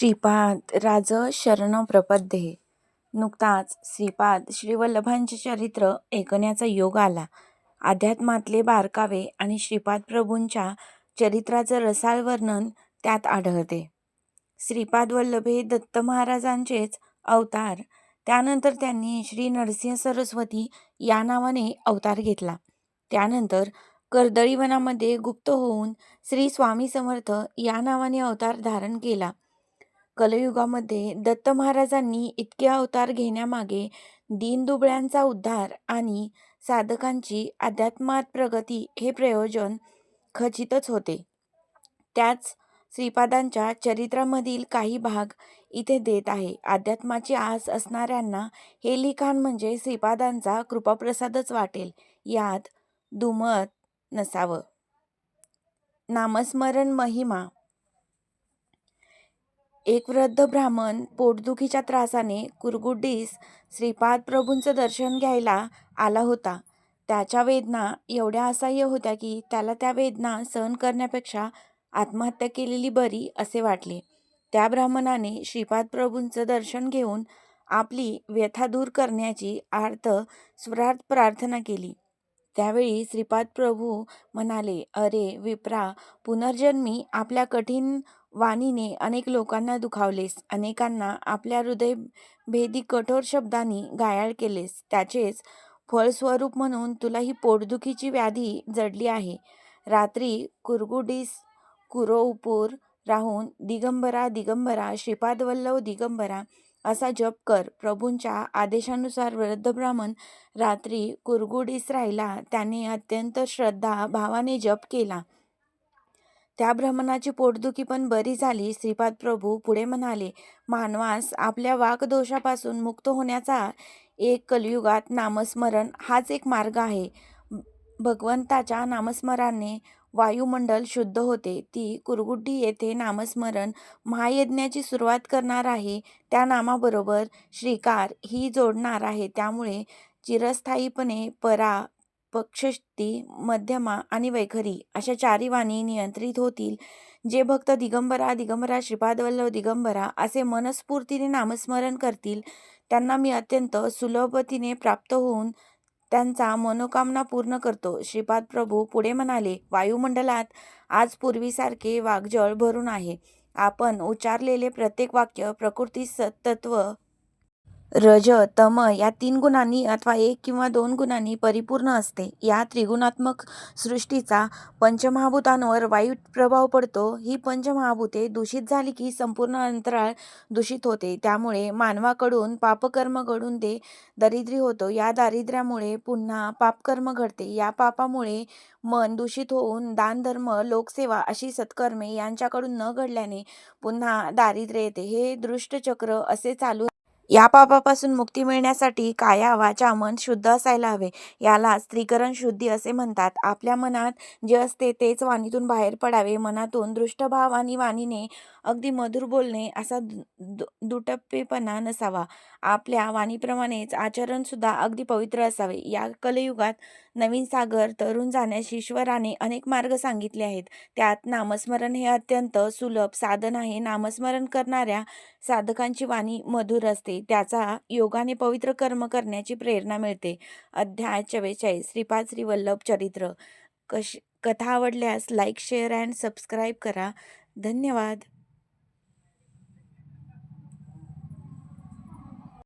श्रीपाद राज शरण प्रपद्ये नुकताच श्रीपाद श्रीवल्लभांचे चरित्र ऐकण्याचा योग आला. अध्यात्मातले बारकावे आणि श्रीपाद प्रभूंच्या चरित्राचं रसाळ वर्णन त्यात आढळते. श्रीपाद वल्लभ हे दत्त महाराजांचेच अवतार. त्यानंतर त्यांनी श्री नरसिंह सरस्वती या नावाने अवतार घेतला. त्यानंतर कर्दळीवनामध्ये गुप्त होऊन श्री स्वामी समर्थ या नावाने अवतार धारण केला. कलयुगामध्ये दत्त महाराजांनी इतके अवतार घेण्यामागे दीनदुबळ्यांचा उद्धार आणि साधकांची अध्यात्मात प्रगती हे प्रयोजन खचितच होते. त्याच श्रीपादांच्या चरित्रामधील काही भाग इथे देत आहे. अध्यात्माची आस असणाऱ्यांना हे लिखाण म्हणजे श्रीपादांचा कृपाप्रसादच वाटेल यात दुमत नसावं. नामस्मरण महिमा एक वृद्ध ब्राह्मण पोटदुखीच्या त्रासाने कुरगुड्डीस श्रीपाद प्रभूंचं दर्शन घ्यायला आला होता. त्याच्या वेदना एवढ्या असह्य होत्या की त्याला त्या वेदना सहन करण्यापेक्षा आत्महत्या केलेली बरी असे वाटले. त्या ब्राह्मणाने श्रीपाद प्रभूंचं दर्शन घेऊन आपली व्यथा दूर करण्याची आर्त स्वरात प्रार्थना केली. त्यावेळी श्रीपाद प्रभू म्हणाले अरे विप्रा पुनर्जन्मी आपल्या कठीण वाणीने अनेक लोकांना दुखावलेस अनेकांना आपल्या हृदय भेदी कठोर शब्दांनी घायाळ केलेस. त्याचेच फळस्वरूप म्हणून तुला ही पोटदुखीची व्याधी जडली आहे. रात्री कुरगुडीस कुरोपूर राहून दिगंबरा दिगंबरा श्रीपाद वल्लव दिगंबरा असा जप कर. प्रभूंच्या आदेशानुसार वृद्ध ब्राह्मण रात्री कुरगुडीस राहिला त्याने अत्यंत श्रद्धा भावाने जप केला. त्या ब्राह्मणाची पोटदुखी पण बरी झाली. श्रीपाद प्रभू पुढे म्हणाले मानवास आपल्या वाकदोषापासून मुक्त होण्याचा एक कलियुगात नामस्मरण हाच एक मार्ग आहे. भगवंताच्या नामस्मरणाने वायुमंडल शुद्ध होते. ती कुरगुड्डी येथे नामस्मरण महायज्ञाची सुरुवात करणार आहे. त्या नामाबरोबर श्रीकार ही जोडणार आहे. त्यामुळे चिरस्थायीपणे परा पक्षष्टी मध्यमा आणि वैखरी अशा चारी वाणी नियंत्रित होतील जे भक्त दिगंबरा दिगंबरा श्रीपादवल्लव दिगंबरा असे मनस्फूर्तीने नामस्मरण करतील त्यांना मी अत्यंत सुलभतीने प्राप्त होऊन त्यांचा मनोकामना पूर्ण करतो. श्रीपाद प्रभू पुढे म्हणाले वायुमंडलात आज पूर्वीसारखे वाघजळ भरून आहे. आपण उच्चारलेले प्रत्येक वाक्य प्रकृती तत्व रज तम या तीन गुणांनी अथवा एक किंवा दोन गुणांनी परिपूर्ण असते. या त्रिगुणात्मक सृष्टीचा पंचमहाभूतांवर वाईट प्रभाव पडतो. ही पंचमहाभूते दूषित झाली की संपूर्ण अंतराळ दूषित होते. त्यामुळे मानवाकडून पापकर्म घडून ते दरिद्री होतो. या दारिद्र्यामुळे पुन्हा पापकर्म घडते. या पापामुळे मन दूषित होऊन दानधर्म लोकसेवा अशी सत्कर्मे यांच्याकडून न घडल्याने पुन्हा दारिद्र्य येते. हे दृष्टचक्र असे चालू या पापापासून मुक्ती मिळण्यासाठी काया वाचा मन शुद्ध असायला हवे. याला स्त्रीकरण शुद्धी असे म्हणतात. आपल्या मनात जे असते तेच वाणीतून बाहेर पडावे. मनातून दृष्टभाव आणि वाणीने अगदी मधुर बोलणे असा दुटप्पेपणा नसावा. आपल्या वाणीप्रमाणेच आचरणसुद्धा अगदी पवित्र असावे. या कलयुगात नवीन सागर तरुण जाण्यास ईश्वराने अनेक मार्ग सांगितले आहेत. त्यात नामस्मरण हे अत्यंत सुलभ साधन आहे. नामस्मरण करणाऱ्या साधकांची वाणी मधुर असते. त्याचा योगाने पवित्र कर्म करण्याची प्रेरणा मिळते. अध्याय चव्वेचाळीस श्रीपाद श्रीवल्लभ चरित्र. कश कथा आवडल्यास लाईक शेअर अँड सबस्क्राईब करा. धन्यवाद.